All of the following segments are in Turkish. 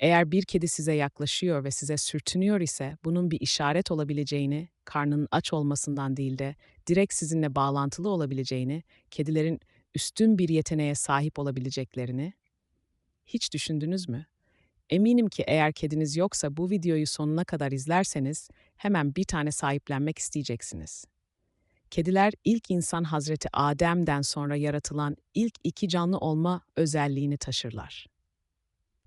Eğer bir kedi size yaklaşıyor ve size sürtünüyor ise bunun bir işaret olabileceğini, karnının aç olmasından değil de direkt sizinle bağlantılı olabileceğini, kedilerin üstün bir yeteneğe sahip olabileceklerini hiç düşündünüz mü? Eminim ki eğer kediniz yoksa bu videoyu sonuna kadar izlerseniz hemen bir tane sahiplenmek isteyeceksiniz. Kediler ilk insan Hazreti Adem'den sonra yaratılan ilk iki canlı olma özelliğini taşırlar.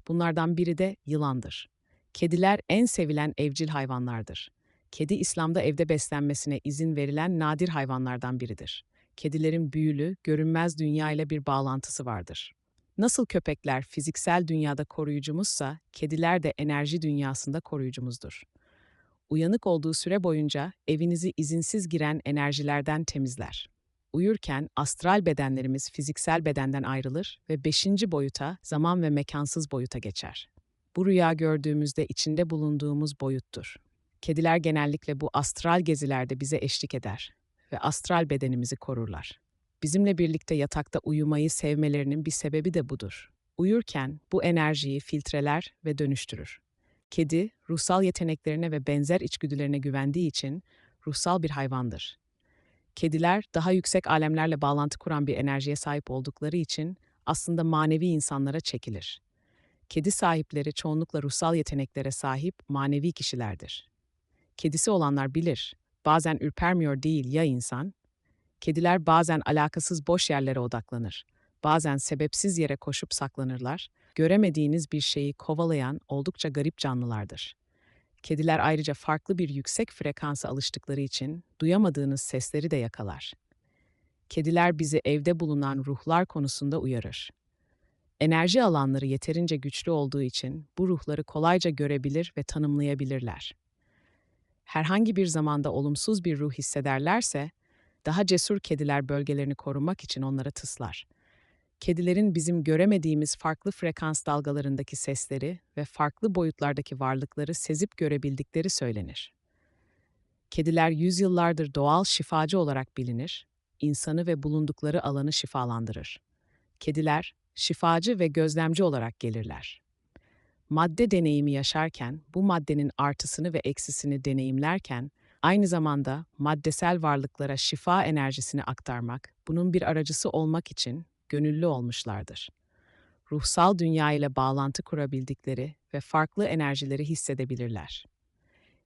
Bunlardan biri de yılandır. Kediler en sevilen evcil hayvanlardır. Kedi İslam'da evde beslenmesine izin verilen nadir hayvanlardan biridir. Kedilerin büyülü, görünmez dünya ile bir bağlantısı vardır. Nasıl köpekler fiziksel dünyada koruyucumuzsa, kediler de enerji dünyasında koruyucumuzdur. Uyanık olduğu süre boyunca evinizi izinsiz giren enerjilerden temizler. Uyurken astral bedenlerimiz fiziksel bedenden ayrılır ve beşinci boyuta, zaman ve mekansız boyuta geçer. Bu rüya gördüğümüzde içinde bulunduğumuz boyuttur. Kediler genellikle bu astral gezilerde bize eşlik eder ve astral bedenimizi korurlar. Bizimle birlikte yatakta uyumayı sevmelerinin bir sebebi de budur. Uyurken bu enerjiyi filtreler ve dönüştürür. Kedi, ruhsal yeteneklerine ve benzer içgüdülerine güvendiği için ruhsal bir hayvandır. Kediler daha yüksek alemlerle bağlantı kuran bir enerjiye sahip oldukları için aslında manevi insanlara çekilir. Kedi sahipleri çoğunlukla ruhsal yeteneklere sahip manevi kişilerdir. Kedisi olanlar bilir. Bazen ürpermiyor değil ya insan? Kediler bazen alakasız boş yerlere odaklanır. Bazen sebepsiz yere koşup saklanırlar. Göremediğiniz bir şeyi kovalayan oldukça garip canlılardır. Kediler ayrıca farklı bir yüksek frekansa alıştıkları için duyamadığınız sesleri de yakalar. Kediler bizi evde bulunan ruhlar konusunda uyarır. Enerji alanları yeterince güçlü olduğu için bu ruhları kolayca görebilir ve tanımlayabilirler. Herhangi bir zamanda olumsuz bir ruh hissederlerse, daha cesur kediler bölgelerini korumak için onlara tıslar. Kedilerin bizim göremediğimiz farklı frekans dalgalarındaki sesleri ve farklı boyutlardaki varlıkları sezip görebildikleri söylenir. Kediler yüzyıllardır doğal şifacı olarak bilinir, insanı ve bulundukları alanı şifalandırır. Kediler şifacı ve gözlemci olarak gelirler. Madde deneyimi yaşarken, bu maddenin artısını ve eksisini deneyimlerken, aynı zamanda maddesel varlıklara şifa enerjisini aktarmak, bunun bir aracısı olmak için gönüllü olmuşlardır. Ruhsal dünya ile bağlantı kurabildikleri ve farklı enerjileri hissedebilirler.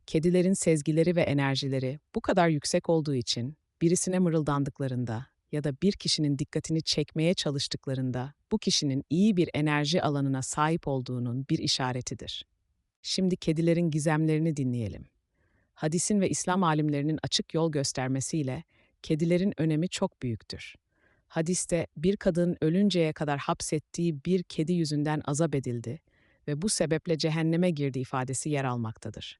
Kedilerin sezgileri ve enerjileri bu kadar yüksek olduğu için birisine mırıldandıklarında ya da bir kişinin dikkatini çekmeye çalıştıklarında bu kişinin iyi bir enerji alanına sahip olduğunun bir işaretidir. Şimdi kedilerin gizemlerini dinleyelim. Hadisin ve İslam alimlerinin açık yol göstermesiyle kedilerin önemi çok büyüktür. Hadiste bir kadın ölünceye kadar hapsettiği bir kedi yüzünden azap edildi ve bu sebeple cehenneme girdi ifadesi yer almaktadır.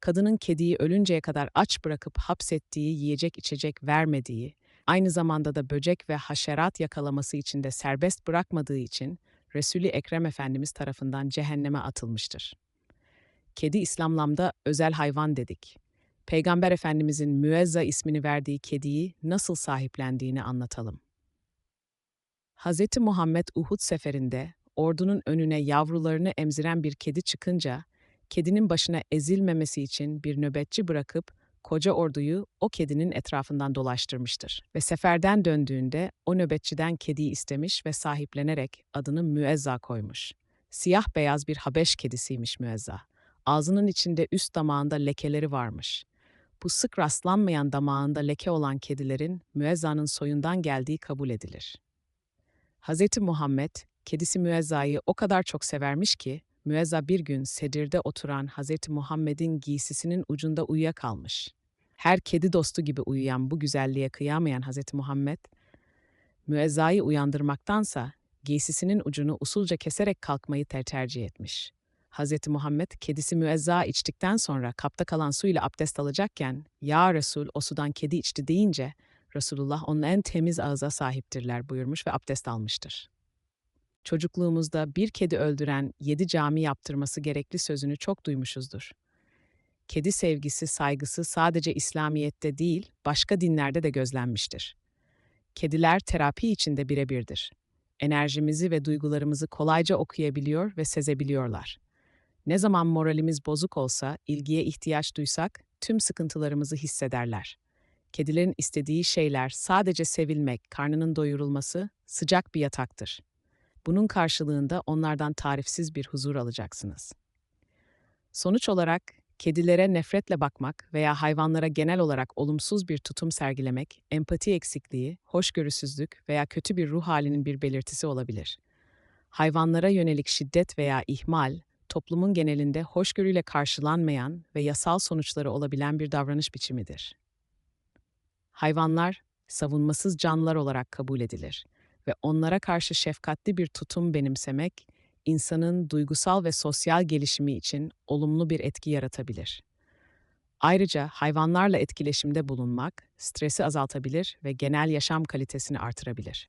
Kadının kediyi ölünceye kadar aç bırakıp hapsettiği, yiyecek içecek vermediği, aynı zamanda da böcek ve haşerat yakalaması için de serbest bırakmadığı için Resul-i Ekrem Efendimiz tarafından cehenneme atılmıştır. Kedi İslamlamda özel hayvan dedik. Peygamber Efendimizin Müezza ismini verdiği kediyi nasıl sahiplendiğini anlatalım. Hz. Muhammed Uhud seferinde ordunun önüne yavrularını emziren bir kedi çıkınca, kedinin başına ezilmemesi için bir nöbetçi bırakıp koca orduyu o kedinin etrafından dolaştırmıştır. Ve seferden döndüğünde o nöbetçiden kediyi istemiş ve sahiplenerek adını Müezza koymuş. Siyah beyaz bir Habeş kedisiymiş Müezza. Ağzının içinde üst damağında lekeleri varmış. Bu sık rastlanmayan damağında leke olan kedilerin Müezza'nın soyundan geldiği kabul edilir. Hz. Muhammed, kedisi Müezza'yı o kadar çok severmiş ki, Müezza bir gün sedirde oturan Hz. Muhammed'in giysisinin ucunda uyuyakalmış. Her kedi dostu gibi uyuyan bu güzelliğe kıyamayan Hz. Muhammed, Müezza'yı uyandırmaktansa giysisinin ucunu usulca keserek kalkmayı ter tercih etmiş. Hz. Muhammed kedisi müezza içtikten sonra kapta kalan suyla abdest alacakken, Ya Resul o sudan kedi içti deyince, Resulullah onun en temiz ağza sahiptirler buyurmuş ve abdest almıştır. Çocukluğumuzda bir kedi öldüren yedi cami yaptırması gerekli sözünü çok duymuşuzdur. Kedi sevgisi, saygısı sadece İslamiyet'te değil, başka dinlerde de gözlenmiştir. Kediler terapi içinde birebirdir. enerjimizi ve duygularımızı kolayca okuyabiliyor ve sezebiliyorlar. Ne zaman moralimiz bozuk olsa, ilgiye ihtiyaç duysak, tüm sıkıntılarımızı hissederler. Kedilerin istediği şeyler sadece sevilmek, karnının doyurulması, sıcak bir yataktır. Bunun karşılığında onlardan tarifsiz bir huzur alacaksınız. Sonuç olarak kedilere nefretle bakmak veya hayvanlara genel olarak olumsuz bir tutum sergilemek, empati eksikliği, hoşgörüsüzlük veya kötü bir ruh halinin bir belirtisi olabilir. Hayvanlara yönelik şiddet veya ihmal, toplumun genelinde hoşgörüyle karşılanmayan ve yasal sonuçları olabilen bir davranış biçimidir. Hayvanlar savunmasız canlılar olarak kabul edilir ve onlara karşı şefkatli bir tutum benimsemek, insanın duygusal ve sosyal gelişimi için olumlu bir etki yaratabilir. Ayrıca hayvanlarla etkileşimde bulunmak stresi azaltabilir ve genel yaşam kalitesini artırabilir.